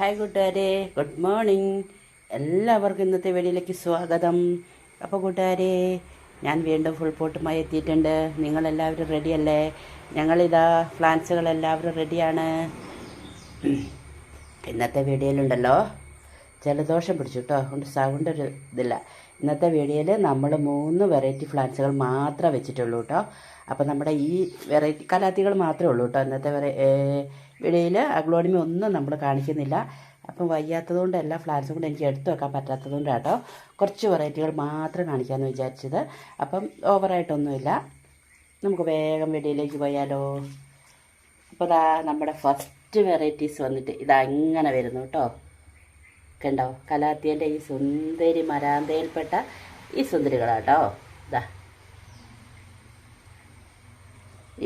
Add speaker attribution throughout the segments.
Speaker 1: Hi കൂട്ടുകാരെ good morning. എല്ലാവർക്കും ഇന്നത്തെ വീഡിയോയിലേക്ക് സ്വാഗതം. അപ്പോൾ കൂട്ടുകാരെ ഞാൻ വീണ്ടും ഫുൾ പോട്ടുമായി എത്തിയിട്ടുണ്ട്. നിങ്ങളെല്ലാവരും റെഡിയല്ലേ ഞങ്ങളിതാ പ്ലാൻസുകളെല്ലാവരും റെഡിയാണ് ഇന്നത്തെ വീഡിയോയിലുണ്ടല്ലോ. ജലദോഷം പിടിച്ചു കേട്ടോ അതുകൊണ്ട് സൗണ്ട് ഒരു ഇതില്ല. ഇന്നത്തെ വീഡിയോയിൽ നമ്മൾ മൂന്ന് വെറൈറ്റി പ്ലാന്റ്സുകൾ മാത്രമേ വെച്ചിട്ടുള്ളൂ കേട്ടോ അപ്പോൾ നമ്മുടെ ഈ വെറൈറ്റി കലാത്തികൾ മാത്രമേ ഉള്ളൂ കേട്ടോ ഇന്നത്തെ വീഡിയോയിൽ അഗ്ലോണിമി ഒന്നും നമ്മൾ കാണിക്കുന്നില്ല. അപ്പം വയ്യാത്തതുകൊണ്ട് എല്ലാ ഫ്ലാറ്റ്സും കൂടെ എനിക്ക് എടുത്തു വെക്കാൻ പറ്റാത്തതുകൊണ്ട് കേട്ടോ കുറച്ച് വെറൈറ്റികൾ മാത്രം കാണിക്കാമെന്ന് വിചാരിച്ചത്. അപ്പം ഓവറായിട്ടൊന്നുമില്ല നമുക്ക് വേഗം വീഡിയോയിലേക്ക് പോയാലോ. അപ്പോൾ ഇതാ നമ്മുടെ ഫസ്റ്റ് വെറൈറ്റീസ് വന്നിട്ട് ഇതങ്ങനെ വരുന്നു കേട്ടോ കണ്ടോ കലാത്തിയന്റെ ഈ സുന്ദരി മരാന്തയിൽപ്പെട്ട ഈ സുന്ദരികളാട്ടോ. ഇതാ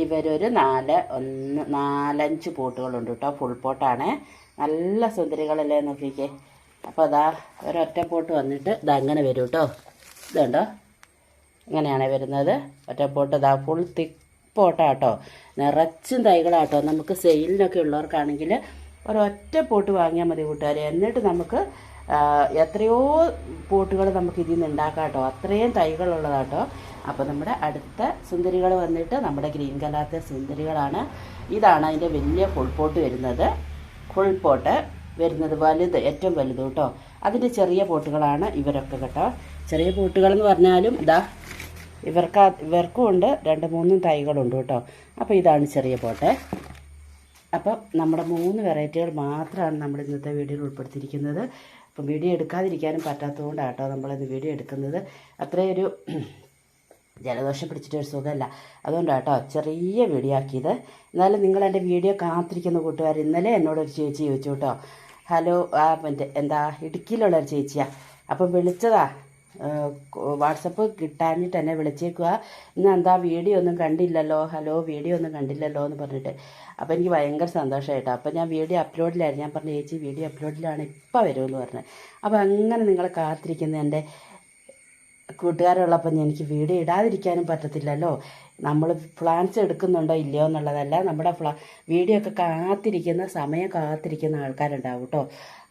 Speaker 1: ഇവരൊരു നാല് ഒന്ന് നാലഞ്ച് പോട്ടുകളുണ്ട് കേട്ടോ. ഫുൾ പോട്ടാണ് നല്ല സുന്ദരികളല്ലേ നോക്കിക്കേ. അപ്പോൾ അതാ ഒരൊറ്റ പോട്ട് വന്നിട്ട് ഇതാ അങ്ങനെ വരും കേട്ടോ. ഇതുണ്ടോ? ഇങ്ങനെയാണ് വരുന്നത്. ഒറ്റ പോട്ട് ഇതാ ഫുൾ തിക്ക് പോട്ടാട്ടോ. നിറച്ചും തൈകളാട്ടോ. നമുക്ക് സെയിലിനൊക്കെ ഉള്ളവർക്കാണെങ്കിൽ ഒരൊറ്റ പോട്ട് വാങ്ങിയാൽ മതി കൂട്ടുകാരെ. എന്നിട്ട് നമുക്ക് എത്രയോ പോട്ടുകൾ നമുക്ക് ഇതിൽ നിന്ന് ഉണ്ടാക്കാം കേട്ടോ. അത്രയും തൈകളുള്ളതാട്ടോ. അപ്പോൾ നമ്മുടെ അടുത്ത സുന്ദരികൾ വന്നിട്ട് നമ്മുടെ ഗ്രീൻ കലാത്തെ സുന്ദരികളാണ്. ഇതാണ് അതിന്റെ വലിയ ഫുൾ പോട്ട് വരുന്നത്. ഫുൾ പോട്ട് വരുന്നത് വലുത് ഏറ്റവും വലുത് കേട്ടോ. അതിന്റെ ചെറിയ പോട്ടുകളാണ് ഇവരൊക്കെ കേട്ടോ. ചെറിയ പോട്ടുകളെന്ന് പറഞ്ഞാലും ഇതാ ഇവർക്ക് ഇവർക്കും ഉണ്ട്. രണ്ട് മൂന്നും തൈകളുണ്ട് കേട്ടോ. അപ്പോൾ ഇതാണ് ചെറിയ പോട്ടെ. അപ്പം നമ്മുടെ മൂന്ന് വെറൈറ്റികൾ മാത്രമാണ് നമ്മൾ ഇന്നത്തെ വീഡിയോയിൽ ഉൾപ്പെടുത്തിയിരിക്കുന്നത്. അപ്പം വീഡിയോ എടുക്കാതിരിക്കാനും പറ്റാത്തതുകൊണ്ടാണ് കേട്ടോ നമ്മളിന്ന് വീഡിയോ എടുക്കുന്നത്. അത്രയൊരു ജലദോഷം പിടിച്ചിട്ട് ഒരു സുഖമല്ല. അതുകൊണ്ടാണ് കേട്ടോ ചെറിയ വീഡിയോ ആക്കിയത്. എന്നാലും നിങ്ങൾ എന്റെ വീഡിയോ കാത്തിരിക്കുന്ന കൂട്ടുകാർ ഇന്നലെ എന്നോടൊരു ചേച്ചി ചോദിച്ചു കേട്ടോ. ഹലോ ആ മറ്റേ എന്താ ഇടുക്കിയിലുള്ള ഒരു ചേച്ചിയാ. അപ്പം വിളിച്ചതാ വാട്സപ്പ് കിട്ടാഞ്ഞിട്ട് എന്നെ വിളിച്ചേക്കുക ഇന്ന് എന്താ വീഡിയോ ഒന്നും കണ്ടില്ലല്ലോ? ഹലോ വീഡിയോ ഒന്നും കണ്ടില്ലല്ലോ എന്ന് പറഞ്ഞിട്ട്. അപ്പോൾ എനിക്ക് ഭയങ്കര സന്തോഷമായിട്ടോ അപ്പോൾ ഞാൻ വീഡിയോ അപ്ലോഡിലായിരുന്നു ഞാൻ പറഞ്ഞു ചേച്ചി വീഡിയോ അപ്ലോഡിലാണ് ഇപ്പോൾ വരുമെന്ന് പറഞ്ഞത് അപ്പോൾ അങ്ങനെ നിങ്ങളെ കാത്തിരിക്കുന്ന എന്റെ കൂട്ടുകാരുള്ളപ്പോൾ എനിക്ക് വീഡിയോ ഇടാതിരിക്കാനും പറ്റത്തില്ലല്ലോ. നമ്മൾ പ്ലാൻസ് എടുക്കുന്നുണ്ടോ ഇല്ലയോ എന്നുള്ളതല്ല നമ്മുടെ ഫ്ലാ വീഡിയോ ഒക്കെ കാത്തിരിക്കുന്ന സമയം കാത്തിരിക്കുന്ന ആൾക്കാരുണ്ടാവും കേട്ടോ.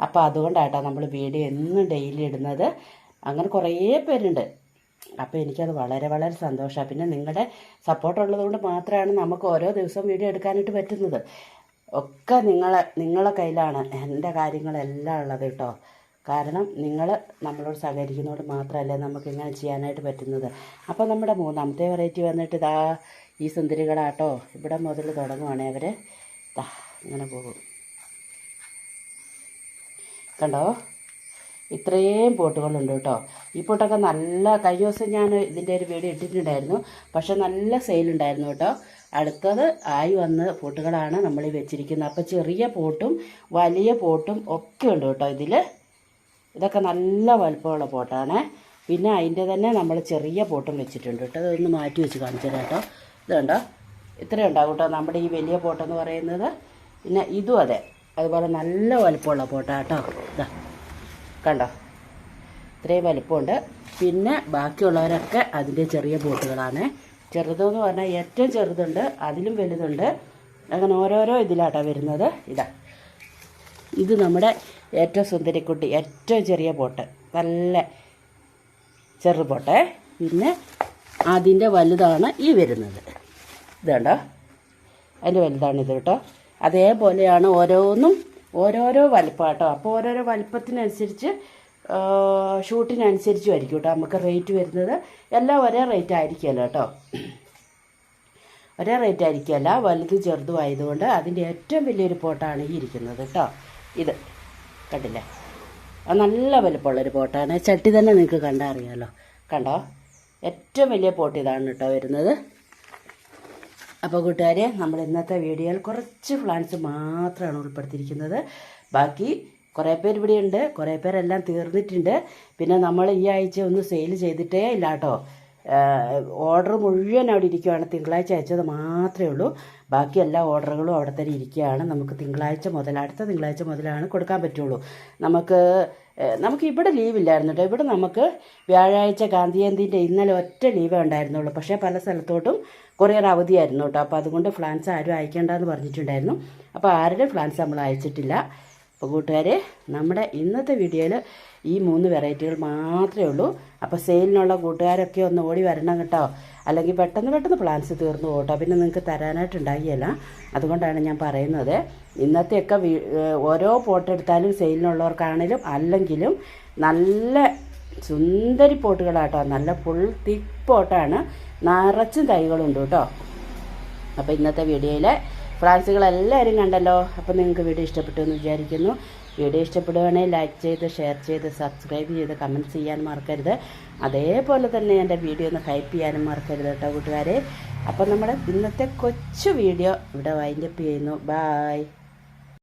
Speaker 1: അപ്പോൾ അതുകൊണ്ടാട്ടോ നമ്മൾ വീഡിയോ എന്നും ഡെയിലി ഇടുന്നത്. അങ്ങനെ കുറേ പേരുണ്ട്. അപ്പോൾ എനിക്കത് വളരെ വളരെ സന്തോഷമാണ് പിന്നെ നിങ്ങളുടെ സപ്പോർട്ട് ഉള്ളതുകൊണ്ട് മാത്രമാണ് നമുക്ക് ഓരോ ദിവസവും വീഡിയോ എടുക്കാനായിട്ട് പറ്റുന്നത്. ഒക്കെ നിങ്ങളെ നിങ്ങളെ കയ്യിലാണ് എന്റെ കാര്യങ്ങളെല്ലാം ഉള്ളത് കേട്ടോ കാരണം നിങ്ങൾ നമ്മളോട് സഹകരിക്കുന്നതുകൊണ്ട് മാത്രമല്ലേ നമുക്ക് ഇങ്ങനെ ചെയ്യാനായിട്ട് പറ്റുന്നത്. അപ്പോൾ നമ്മുടെ മൂന്നാമത്തെ വെറൈറ്റി വന്നിട്ട് ഇതാ ഈ സുന്ദരികളാട്ടോ. ഇവിടെ മുതൽ തുടങ്ങുവാണേ അവർ ഇങ്ങനെ പോകും. കണ്ടോ? ഇത്രയും പോട്ടുകളുണ്ട് കേട്ടോ. ഈ പോട്ടൊക്കെ നല്ല കഴിഞ്ഞ ദിവസം ഞാൻ ഇതിന്റെ ഒരു വീട് ഇട്ടിട്ടുണ്ടായിരുന്നു. പക്ഷെ നല്ല സെയിലുണ്ടായിരുന്നു കേട്ടോ. അടുത്തത് ആയി വന്ന പോട്ടുകളാണ് നമ്മൾ വെച്ചിരിക്കുന്നത്. അപ്പോൾ ചെറിയ പോട്ടും വലിയ പോട്ടും ഒക്കെ ഉണ്ട് കേട്ടോ ഇതിൽ ഇതൊക്കെ നല്ല വലുപ്പമുള്ള പോട്ടാണ്. പിന്നെ അതിന്റെ തന്നെ നമ്മൾ ചെറിയ പോട്ടും വെച്ചിട്ടുണ്ട് കേട്ടോ. അതൊന്ന് മാറ്റി വെച്ച് കാണിച്ചു തരാം കേട്ടോ. ഇത് കണ്ടോ? ഇത്രയും ഉണ്ടാവും കേട്ടോ. നമ്മുടെ ഈ വലിയ പോട്ടെന്ന് പറയുന്നത്. പിന്നെ ഇതും അതെ. അതുപോലെ നല്ല വലുപ്പമുള്ള പോട്ടാ കേട്ടോ. ഇതാ. കണ്ടോ? ഇത്രയും വലിപ്പമുണ്ട്. പിന്നെ ബാക്കിയുള്ളവരൊക്കെ അതിന്റെ ചെറിയ ബോട്ടുകളാണ്. ചെറുതെന്ന് പറഞ്ഞാൽ ഏറ്റവും ചെറുതുണ്ട് അതിലും വലുതുണ്ട്. അങ്ങനെ ഓരോരോ ഇതിലാട്ടോ വരുന്നത്. ഇതാ. ഇത് നമ്മുടെ ഏറ്റവും സുന്ദരിക്കുട്ടി ഏറ്റവും ചെറിയ ബോട്ട്. നല്ല ചെറു ബോട്ടേ. പിന്നെ അതിന്റെ വലുതാണ് ഈ വരുന്നത്. ഇതുണ്ടോ? അതിന്റെ വലുതാണ് ഇത് കേട്ടോ. അതേപോലെയാണ് ഓരോന്നും ഓരോരോ വലിപ്പം കേട്ടോ അപ്പോൾ ഓരോരോ വലിപ്പത്തിനനുസരിച്ച് ഷൂട്ടിനനുസരിച്ചും ആയിരിക്കും കേട്ടോ നമുക്ക് റേറ്റ് വരുന്നത്. എല്ലാം ഒരേ റേറ്റ് ആയിരിക്കുമല്ലോ കേട്ടോ ഒരേ റേറ്റ് ആയിരിക്കുമല്ല. വലുത് ചെറുതും ആയതുകൊണ്ട് അതിന്റെ ഏറ്റവും വലിയൊരു പോട്ടാണ് ഈ ഇരിക്കുന്നത് കേട്ടോ ഇത് കണ്ടില്ലേ? നല്ല വലുപ്പമുള്ളൊരു പോട്ടാണ്. ചട്ടി തന്നെ നിങ്ങൾക്ക് കണ്ടാൽ അറിയാമല്ലോ കണ്ടോ? ഏറ്റവും വലിയ പോട്ട് ഇതാണ് കേട്ടോ വരുന്നത്. അപ്പോൾ കൂട്ടുകാരെ നമ്മൾ ഇന്നത്തെ വീഡിയോയിൽ കുറച്ച് പ്ലാന്റ്സ് മാത്രമാണ് ഉൾപ്പെടുത്തിയിരിക്കുന്നത്. ബാക്കി കുറേ പേര് ഇവിടെ ഉണ്ട് കുറേ പേരെല്ലാം തീർന്നിട്ടുണ്ട്. പിന്നെ നമ്മൾ ഈ ആഴ്ച ഒന്ന് സെയിൽ ചെയ്തിട്ടേ ഇല്ല കേട്ടോ. ഓർഡർ മുഴുവൻ അവിടെ ഇരിക്കുകയാണ് തിങ്കളാഴ്ച അയച്ചത് മാത്രമേ ഉള്ളൂ. ബാക്കി എല്ലാ ഓർഡറുകളും അവിടെ തന്നെ ഇരിക്കുകയാണ്. നമുക്ക് തിങ്കളാഴ്ച മുതൽ അടുത്ത തിങ്കളാഴ്ച മുതലാണ് കൊടുക്കാൻ പറ്റുള്ളൂ. നമുക്ക് നമുക്ക് ഇവിടെ ലീവില്ലായിരുന്നു കേട്ടോ ഇവിടെ നമുക്ക് വ്യാഴാഴ്ച ഗാന്ധിജയന്തിന്റെ ഇന്നലെ ഒറ്റ ലീവേ ഉണ്ടായിരുന്നുള്ളൂ. പക്ഷേ പല സ്ഥലത്തോട്ടും കൊറിയർ അവധിയായിരുന്നു കേട്ടോ അപ്പോൾ അതുകൊണ്ട് ഫ്ലാൻസ് ആരും അയക്കേണ്ടെന്ന് പറഞ്ഞിട്ടുണ്ടായിരുന്നു. അപ്പോൾ ആരുടെ ഫ്ലാൻസ് നമ്മൾ അയച്ചിട്ടില്ല. അപ്പോൾ കൂട്ടുകാരെ നമ്മുടെ ഇന്നത്തെ വീഡിയോയിൽ ഈ മൂന്ന് വെറൈറ്റികൾ മാത്രമേ ഉള്ളൂ. അപ്പോൾ സെയിലിനുള്ള കൂട്ടുകാരൊക്കെ ഒന്ന് ഓടി വരണം കേട്ടോ. അല്ലെങ്കിൽ പെട്ടെന്ന് പെട്ടെന്ന് പ്ലാൻസ് തീർന്നു പോട്ടോ പിന്നെ നിങ്ങൾക്ക് തരാനായിട്ട് ഉണ്ടാകിയല്ല അതുകൊണ്ടാണ് ഞാൻ പറയുന്നത്. ഇന്നത്തെയൊക്കെ ഓരോ പോട്ട് എടുത്താലും സെയിലിനുള്ളവർക്കാണെങ്കിലും അല്ലെങ്കിലും നല്ല സുന്ദരി പോട്ടുകളാട്ടോ. നല്ല ഫുൾ തിക്ക് പോട്ടാണ്. നിറച്ചും തൈകളുണ്ട് കേട്ടോ. അപ്പോൾ ഇന്നത്തെ വീഡിയോയിലെ ഫ്രാൻസുകളെല്ലാവരും കണ്ടല്ലോ. അപ്പോൾ നിങ്ങൾക്ക് വീഡിയോ ഇഷ്ടപ്പെട്ടു എന്ന് വിചാരിക്കുന്നു. വീഡിയോ ഇഷ്ടപ്പെടുകയാണെങ്കിൽ ലൈക്ക് ചെയ്ത് ഷെയർ ചെയ്ത് സബ്സ്ക്രൈബ് ചെയ്ത് കമന്റ് ചെയ്യാൻ മറക്കരുത്. അതേപോലെ തന്നെ എന്റെ വീഡിയോ ഒന്ന് ഹൈപ്പ് ചെയ്യാനും മറക്കരുത് കേട്ടോ കൂട്ടുകാരെ. അപ്പോൾ നമ്മുടെ ഇന്നത്തെ കൊച്ചു വീഡിയോ ഇവിടെ വൈൻഡപ്പ് ചെയ്യുന്നു. ബായ്